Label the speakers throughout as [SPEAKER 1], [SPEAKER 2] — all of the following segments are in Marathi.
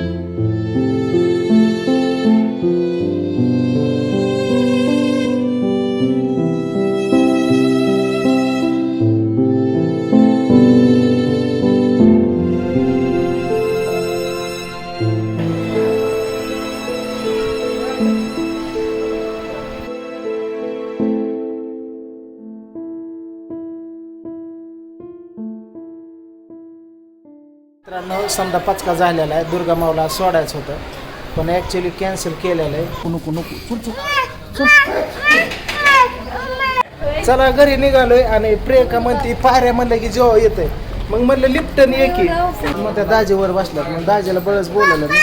[SPEAKER 1] Thank you. मित्रांनो समजा पचका झालेला आहे दुर्गा माऊला सोडायचं होतं. पण ॲक्च्युली कॅन्सल केलेलं आहे. नको नको चल चल. घरी निघालोय आणि प्रियंका म्हणते पायऱ्या म्हणलं की जेव्हा येतंय. मग म्हणलं लिफ्टन ये की. मग त्या दाजीवर बसल्यात. मग दाजीला बळच बोलवलं मी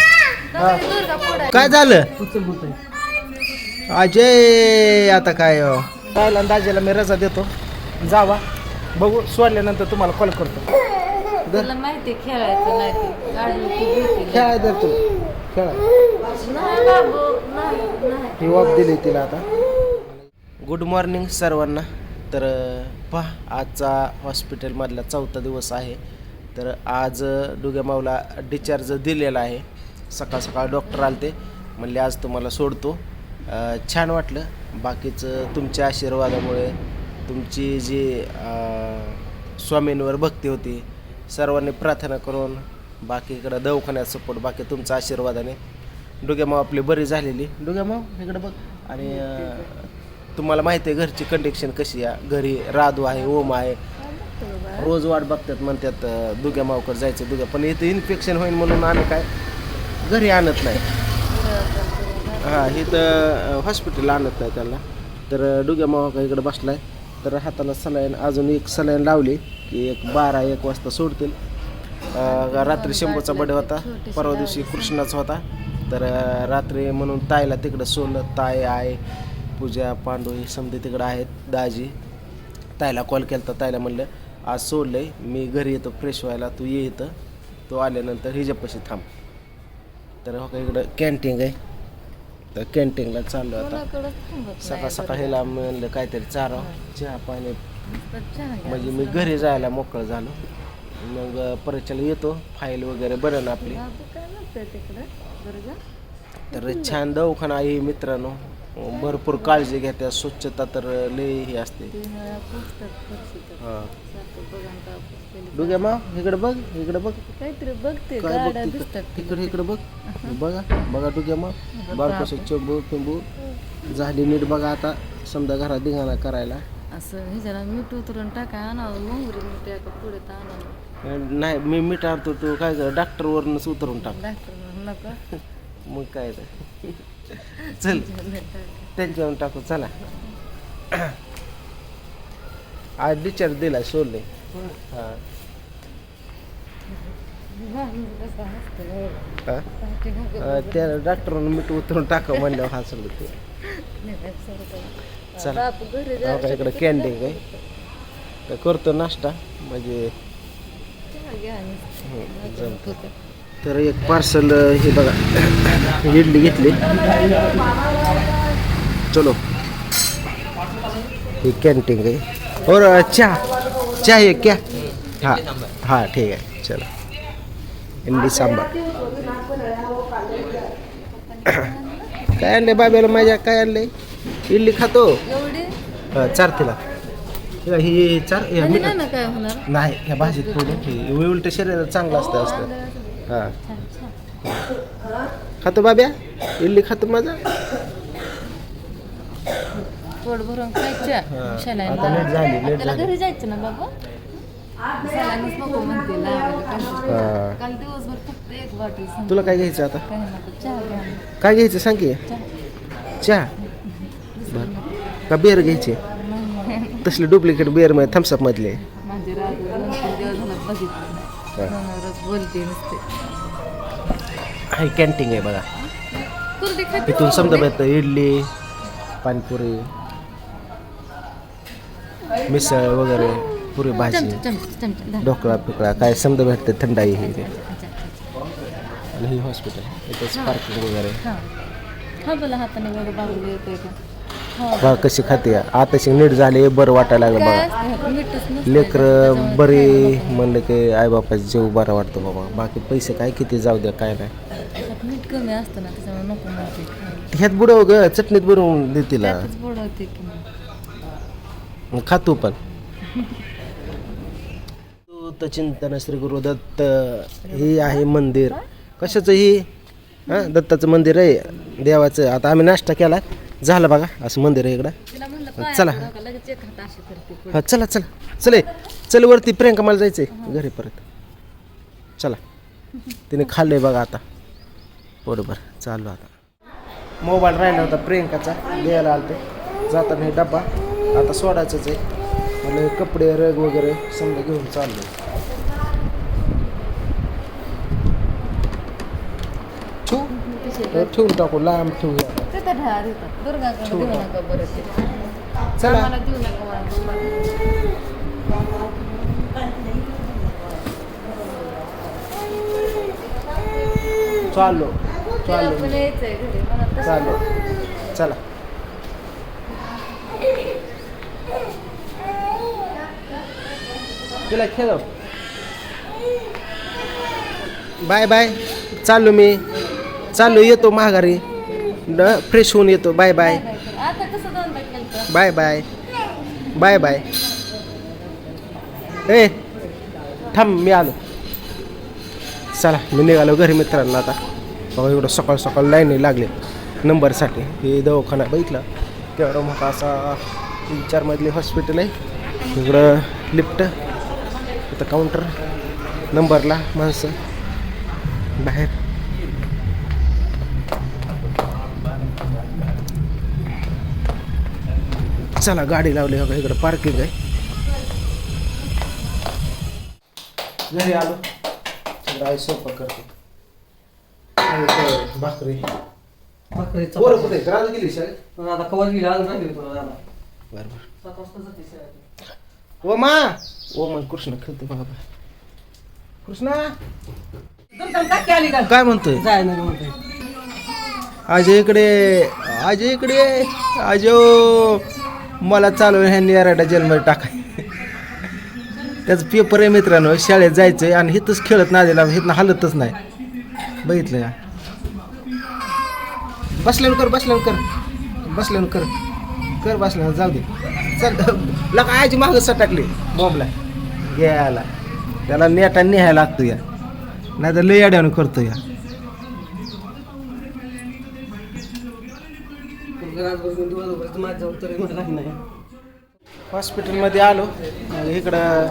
[SPEAKER 1] हा. काय झालं? अजय आता काय पाहिला दाजीला मी रजा देतो. जावा. बघू सोडल्यानंतर तुम्हाला कॉल करतो.
[SPEAKER 2] तुला माहिती आहे खेळायचं नाही ते. काढून ती भीती.
[SPEAKER 1] खेळाय तू. खेळा
[SPEAKER 2] नाही बाबू नाही नाही.
[SPEAKER 1] ही वॉक दिली तिला आता. गुड मॉर्निंग सर्वांना. तर अं, पहा आजचा हॉस्पिटलमधला चौथा दिवस आहे. तर आज अं, डुग्या माऊला डिस्चार्ज दिलेला आहे. सकाळ सकाळ डॉक्टर आले ते म्हणले आज तुम्हाला सोडतो. अं, छान वाटलं. बाकीचं तुमच्या आशीर्वादामुळे तुमची जी अं, स्वामींवर भक्ती होती सर्वांनी प्रार्थना करून बाकी इकडं दवाखान्यात सपोर्ट बाकी तुमचा आशीर्वादाने. डोग्यामाव आपली बरी झालेली. डोग्यामाव इकडं बघ. आणि तुम्हाला माहिती आहे घरची कंडिक्शन कशी आहे? घरी राधू आहे ओम आहे. रोज वाट बघतात म्हणतात दुग्या मावकर जायचं दुग्या पण इथं इन्फेक्शन होईल म्हणून आम्ही काय घरी आणत नाही. हां इथं हॉस्पिटल आणत नाही त्याला तर डुग्या मावा इकडं बसला आहे तर हाताला सलाईन अजून एक सलाईन लावली की एक बारा एक वाजता सोडतील. रात्री शंभूचा बडे होता परवा दिवशी कृष्णाचा होता. तर रात्री म्हणून ताईला तिकडं सोडलं. ताई आहे पूजा पांडू हे समजे तिकडं आहेत दाजी. ताईला कॉल केला तर ताईला म्हणलं आज सोडलंय मी घरी येतो फ्रेश व्हायला. तू ये येतं तो आल्यानंतर हिच्यापाशी थांब. तर हो का इकडं कॅन्टीन आहे. तर कॅन्टीनला चाललो आता. सकाळ सकाळ ह्याला म्हणलं काहीतरी चाराव चहा पाणी. म्हणजे मी घरी जायला मोकळं झालो. मग परीक्षेला येतो. फाईल वगैरे बरं ना आपली? तर छान दवाखाना आहे मित्रांनो. भरपूर काळजी घेत्या. स्वच्छता तर लई ही असते. हां.
[SPEAKER 2] बघा
[SPEAKER 1] मा इकडे बघ इकडे बघ.
[SPEAKER 2] काहीतरी बघते
[SPEAKER 1] बघ इकडे इकडे बघ. बघा बघा डुग्या मा बारकस चंबू पिंबू झाली नीट बघा आता. समजा घरात धिंगाणा करायला.
[SPEAKER 2] असं ह्याच्याला मीठ उतरून टाका आणावं मोहरी मीठ एका पुढे
[SPEAKER 1] नाही मी मीठ आणतो तू काय कर डॉक्टरवरनंच उतरून टाक
[SPEAKER 2] डॉक्टर नका.
[SPEAKER 1] मग काय तर. चल त्यांच्यावर टाकू चला. आज डिस्चार्ज दिला सोडले हां. हां त्या डॉक्टरनं मीठ उतरून टाका म्हणल्यावर हसलं ते. चला. का इकडं कॅन्टीन आहे तर करतो नाश्ता म्हणजे हं. तर एक पार्सल हे बघा इडली घेतली. चलो. ही कॅन्टीन आहे. और चहा. चहा है क्या हाँ हाँ ठीक है चलो. इडली सांबार. काय आणले बाब्याला माझ्या? काय आणले इडली खातो. हा, चार तिला. हे- ही चार हे
[SPEAKER 2] नाही ना काय होणार?
[SPEAKER 1] नाही ह्या भाजीत थोडं उलट चांगलं असतं असतं. हां. खातो बाब्या? इडली खातो माझा.
[SPEAKER 2] पोट भरून खायच्या.
[SPEAKER 1] आता
[SPEAKER 2] त्याला
[SPEAKER 1] झाली.
[SPEAKER 2] घरी जायचं ना बाबा? सलाईनच नको म्हणते लावायला कसं.
[SPEAKER 1] हां.
[SPEAKER 2] काल दिवसभर फक्त एक बॉटल संपली.
[SPEAKER 1] तुला काय घ्यायचं आता?
[SPEAKER 2] काही नको चहा घ्या. ना.
[SPEAKER 1] काय घ्यायचं सांग की?
[SPEAKER 2] चहा.
[SPEAKER 1] चहा. बरं. का बिअर घ्यायची? तसली डुप्लिकेट बिअरमध्ये थम्सअप मधले.
[SPEAKER 2] माझे राग बघितलं बोलते नुसते.
[SPEAKER 1] हाय कॅन्टीन आहे बघा.
[SPEAKER 2] कुरडी खाते
[SPEAKER 1] इथून समजा भेटतं इडली पाणीपुरी मिसळ वगैरे. पुरी भाजी. ढोकळा पिकळा काय समजा भेटतं थंडाई हे. ते. आणि ही हॉस्पिटल इथंच पार्किंग वगैरे.
[SPEAKER 2] बघा
[SPEAKER 1] कशी खाते? आताशी नीट झाले बरं वाटायला लागलं बघा लेकरं बरे म्हणलं की आईबापाचा जीव बरा वाटतो बाबा. बाकी पैसे काय किती जाऊ द्या काय नाही.
[SPEAKER 2] त्याच्यात मीठ कमी असतं ना त्याच्यामुळे नको म्हणते. खायला.
[SPEAKER 1] ह्यात बुडव ग चटणीत बुडवून दे तिला. खातो पण. चिंतन श्री गुरु दत्त हे आहे मंदिर. कशाचं ही? हां दत्ताचं मंदिर आहे. देवाचं. आता आम्ही नाश्ता केला. झालं बघा असं मंदिर आहे इकडं. चला. हा चला चला. चले चल वरती प्रियंका मला जायचंय. घरी परत. चला. तिने खाल्लंय बघा आता. बरोबर चालू आता. मोबाईल राहिला होता प्रियंकाचा. द्यायला आलते. जाताना हे डब्बा. आता सोडायचंच आहे. मला हे कपडे रग वगैरे समजा घेऊन चाललो ठेवू? ठेवून टाकू लांब ठेवूया चला. चाललो. चाललो.
[SPEAKER 2] तसं
[SPEAKER 1] चाललो. चला. तिला खेळ. Bye bye. चाललो मी. चाललो येतो महागारी फ्रेश होऊन येतो. Bye bye. Bye bye. Bye bye. ए थांब मी आलो. चला मी निघालो घरी मित्रांना आता. बघा एवढं सकाळ सकाळ लाईन लागले. नंबरसाठी हे दवाखाना बघितला. तेवढं मोठा असा तीन चार मधली हॉस्पिटल आहे. इकडं लिफ्ट इथं काउंटर नंबरला माणसं बाहेर. चला गाडी लावली बघा इकडं पार्किंग आहे. घरी आलो. आई स्वयंपाक करते. भाकरी.
[SPEAKER 3] भाकरीचा
[SPEAKER 1] पोरं कुठे? राजू गेली शाळेत?
[SPEAKER 3] आता कवर गेला.
[SPEAKER 1] बरं बरं.
[SPEAKER 3] वाजता जाते शाळेत.
[SPEAKER 1] ओ मा! ओ मग कृष्ण खेळते बघा. कृष्णा? काय म्हणतोय?
[SPEAKER 3] जाय नाही म्हणते.
[SPEAKER 1] आज इकडे आज इकडे आजो मला चालू आहे ह्यांनी याराडा जेलमध्ये टाकाय. त्याचं पेपर आहे मित्रांनो शाळेत जायचंय आणि हिथंच खेळत नाही दिला हिथनं हलतच नाही. बघितलं का? बसल्यावर कर बसल्यावर कर. बसल्यावर कर. कर बसल्यावर जाऊ दे. चल लका आजी मागं सटाकली. बॉम्बला. घ्यायला. त्याला नेटा न्यायला लागतो या. नाही तर लय अड्यानं करतो या. हॉस्पिटलमध्ये आलो. मग इकडं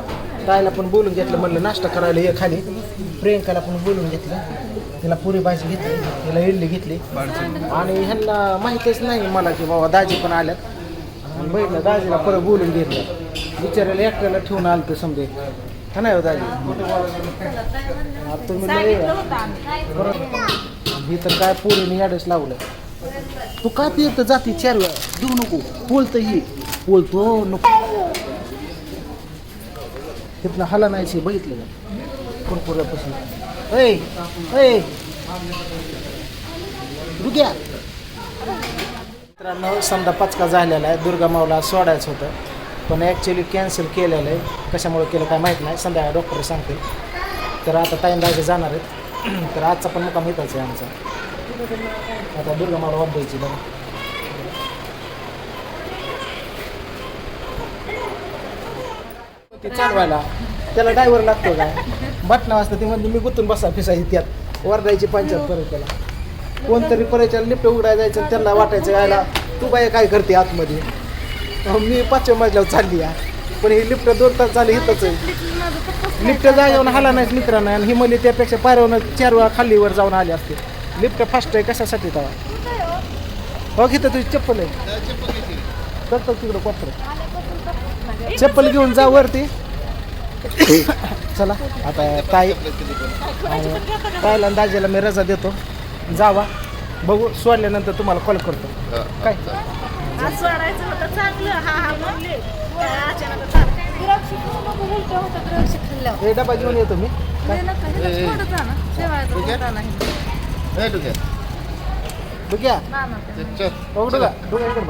[SPEAKER 1] ताईला पण बोलून घेतलं. म्हणलं नाश्ता करायला ये खाली. प्रियंकाला पण बोलून घेतलं. तिला पुरी भाजी घेतली. तिला इडली घेतली. आणि ह्यांना माहितीच नाही मला की बाबा दाजी पण आल्यात. बहिणीला बघितलं दाजीला परत बोलून घेतलं. विचारायला एकट्याला ठेवून आलं तर समजे. हा नाही हो दाजी? आता तुम्ही लय परत तर काय पोरीने ॲड्रेस लावलं? तू का ती येतं जाती चार वेळा? देऊ नको. बोलतं ही. बोलतो नको. तिथनं हला नाही बघितलं कुरकुऱ्यापासून. ऐ ऐ. रुग्या. मित्रांनो समजा पचका झालेला आहे. दुर्गा माऊला सोडायचं होतं. पण ॲक्च्युली कॅन्सल केलेलं आहे. कशामुळे केलं काय माहीत नाही. संध्याकाळ डॉक्टर सांगतील तर आता टाईम दाजे जाणार आहेत. तर आजचा पण मुकाम येतच आहे आमचा. आता दुर्गा माऊला वाट द्यायची बघा. ते चालवायला. त्याला ड्रायव्हर लागतो काय बटणं वाजता ती म्हणजे मी गुतून बसा फिसायची त्यात. वरडायची पंचायत परत त्याला. कोणतरी परत लिफ्ट उघडायला जायचं त्यांना वाटायचं यायला तू बाई काय करते आतमध्ये? मी पाचव्या मजल्यावर चालली या पण ही लिफ्ट दोन तास झाली इथंच आहे. लिफ्ट जागेवर हाला नाही मित्रांनो आणि ही त्यापेक्षा पायऱ्यावर चार वेळा खालीवर जाऊन आली असते. लिफ्ट फास्ट आहे कशासाठी तेव्हा? हो घेतं तुझी चप्पल आहे. करतो तिकडं कोपरं चप्पल घेऊन जा वरती. चला आता ताई ताईला दाजीला मी रजा देतो. जावा. बघू सोडल्यानंतर तुम्हाला कॉल करतो. काय?
[SPEAKER 4] आज सोडायचं होतं चांगलं. हा हा म्हणले. अचानक.
[SPEAKER 2] द्राक्ष नको, द्राक्ष.
[SPEAKER 1] हे डबा घेऊन येतो मी.
[SPEAKER 2] नका, थोडं जा ना. नाही.
[SPEAKER 1] बघ इकडे बघ.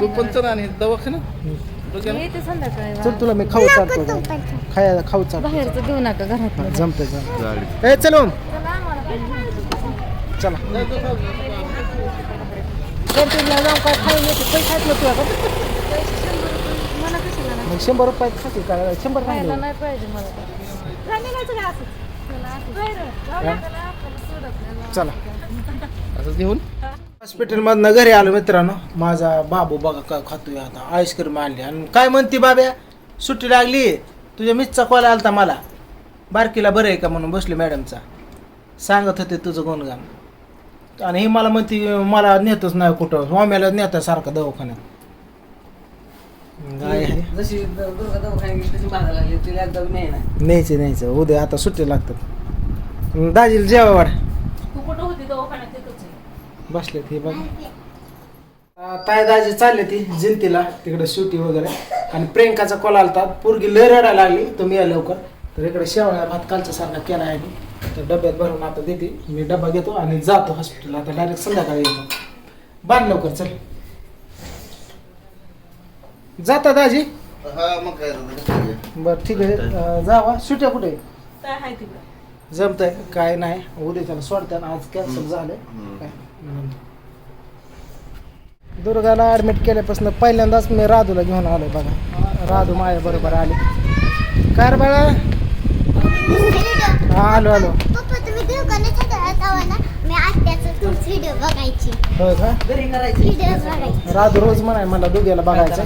[SPEAKER 5] तू पण चल आणि दवाखाना?
[SPEAKER 1] चल तुला मी खाऊ चालतो खाया खाऊ चालतो
[SPEAKER 2] बाहेरचं देऊ नका घरात.
[SPEAKER 1] जमते जम ए चल. चला. कॅन्टीनला जाऊन काय खाऊन येते पैसे आहेत ना तुझ्याकडे
[SPEAKER 2] मला कशाला नाही
[SPEAKER 1] मग शंभर रुपयात खाते का? शंभर
[SPEAKER 2] खायला नाही पाहिजे मला तर. त्याला आपल्याला सोडत नाही.
[SPEAKER 1] चला.
[SPEAKER 5] असं घेऊन.
[SPEAKER 1] हॉस्पिटलमधनं घरी आलो मित्रांनो. माझा बाबू बघा काय खातोय आता. आईस्क्रीम आणली. आणि काय म्हणते बाब्या? सुट्टी लागली. तुझ्या मिसचा कॉल आलता मला. बारकीला बरं आहे का म्हणून बसले मॅडमचा. सांगत होते तुझं गुणगान. आणि ही मला म्हणते मला नेतच नाही कुठं. स्वाम्याला नेता सारखं दवाखान्यात. काय आहे?
[SPEAKER 3] जशी दुर्गा दवाखान्यात गेली तशी मागा लागली. तिला एकदा नाही. ना
[SPEAKER 1] न्यायचं न्यायचं. उद्या आता सुट्टी लागतात. दाजीला जेवा वाढ.
[SPEAKER 4] तू कुठं होती दवाखान्यात? तिथंच आहे.
[SPEAKER 1] बसले ते बघ. ताय दाजी चालले ती जिंतीला. तिकडे सुटी वगैरे. आणि प्रियंकाचा कॉल आलता. पोरगी लय रडायला लागली. तुम्ही या लवकर. तर इकडे शेवळ्या भात कालच्या सारखा केला आहे. मी तर डब्यात भरून आता देते. मी डबा घेतो आणि जातो हॉस्पिटलला आता डायरेक्ट संध्याकाळी येतो. बांध लवकर चल. जाता दाजी?
[SPEAKER 5] हा मग काय झालं?
[SPEAKER 1] बरं ठीक आहे. अं, जावा. सुट्या कुठे?
[SPEAKER 4] काय आहे तिकडं?
[SPEAKER 1] जमतंय. काय नाही. उद्या त्याला सोडत्या आज कॅन्सल झालं
[SPEAKER 5] हम्म.
[SPEAKER 1] काय? हम्म. दुर्गाला ऍडमिट केल्यापासून पहिल्यांदाच मी राधूला घेऊन आलो बघा. राधू माझ्या बरोबर आली. काय रे बाळा? हा हो का?
[SPEAKER 6] व्हिडिओ बघायची.
[SPEAKER 1] राधू रोज म्हणाय मला दुग्याला बघायचं.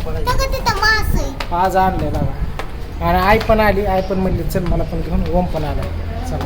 [SPEAKER 1] आज आणलंय बघा. आणि आई पण आली आई पण म्हणली चल मला पण घेऊन ओम पण आला चला.